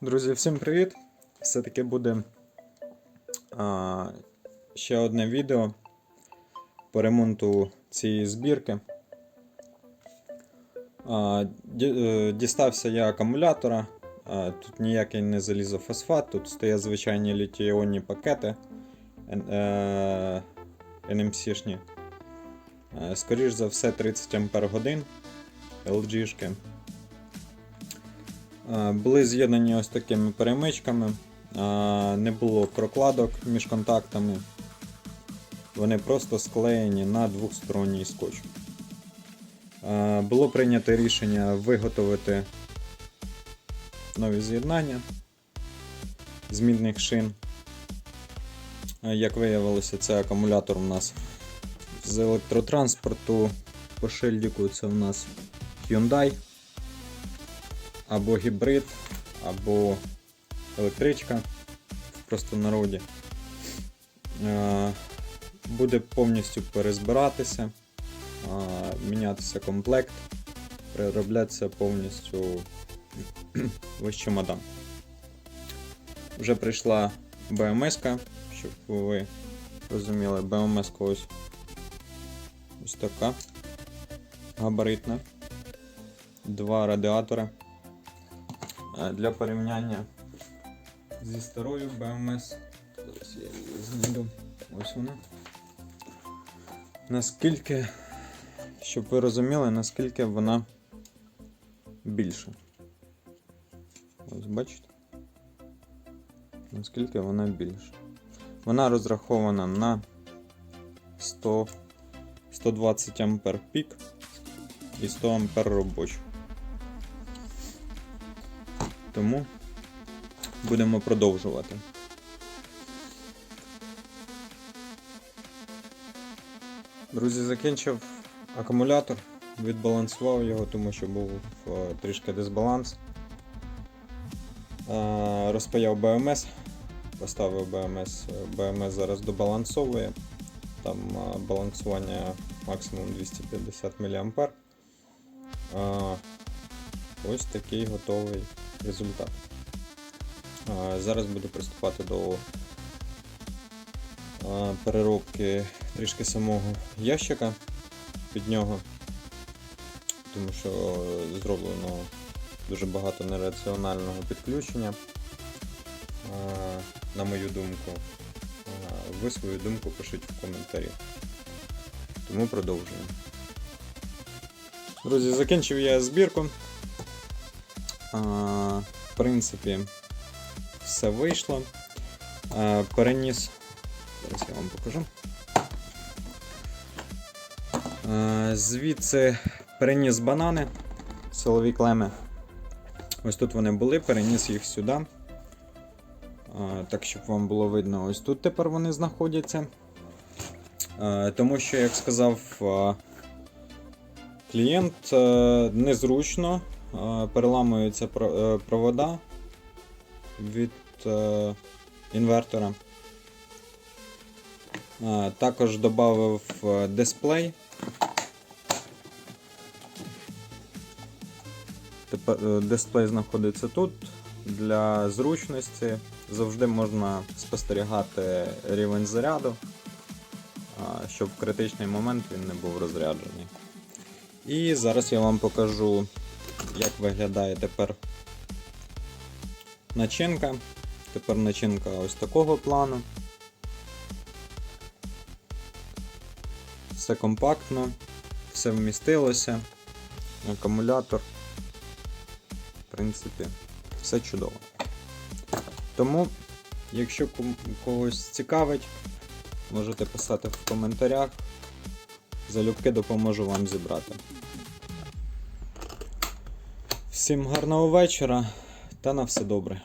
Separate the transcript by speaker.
Speaker 1: Друзі, всім привіт! Все-таки буде а, ще одне відео по ремонту цієї збірки. А, е, дістався я акумулятора. А, тут ніякий не залізофосфат, тут стоять звичайні літій-іонні пакети е, NMC-шні. Е, Скоріш за все 30 Ампер годин LG-шки. Були з'єднані ось такими перемичками, не було прокладок між контактами. Вони просто склеєні на двохсторонній скотч. Було прийнято рішення виготовити нові з'єднання змінних шин. Як виявилося, це акумулятор у нас з електротранспорту. По шильдику це у нас Hyundai або гібрид, або електричка в простонароді. Е, Буде повністю перезбиратися, е, мінятися комплект, перероблятися повністю весь чемодан. Вже прийшла БМС, щоб ви розуміли, БМС ось, ось така габаритна. Два радіатора. Е, Для порівняння зі старою BMS. Зараз я її знайду. Ось вона. Наскільки, щоб ви розуміли, наскільки вона більша. Ось бачите? Наскільки вона більша. Вона розрахована на 100, 120 ампер пік і 100 ампер робочу. Тому будемо продовжувати. Друзі, закінчив акумулятор, відбалансував його, тому що був е, трішки дисбаланс. Е, Розпаяв БМС, поставив БМС. БМС зараз добалансовує. Там е, балансування максимум 250 мА. Ось такий готовий результат. Зараз буду приступати до переробки трішки самого ящика під нього, тому що зроблено дуже багато нераціонального підключення, на мою думку. Ви свою думку пишіть в коментарі. Тому продовжуємо. Друзі, закінчив я збірку. В принципі, все вийшло. Переніс. Зараз я вам покажу. Звідси переніс банани, силові клеми. Ось тут вони були, переніс їх сюди. Так, щоб вам було видно, ось тут тепер вони знаходяться. Тому що, як сказав клієнт, е, незручно переламуються е, провода від е, інвертора. Е, Також додав дисплей. Е, дисплей знаходиться тут. Для зручності завжди можна спостерігати рівень заряду, щоб в критичний момент він не був розряджений. І зараз я вам покажу, як виглядає тепер начинка. Тепер начинка ось такого плану. Все компактно, все вмістилося, акумулятор. В принципі, все чудово. Тому, якщо когось цікавить, можете писати в коментарях. Залюбки допоможу вам зібрати. Всім гарного вечора та на все добре.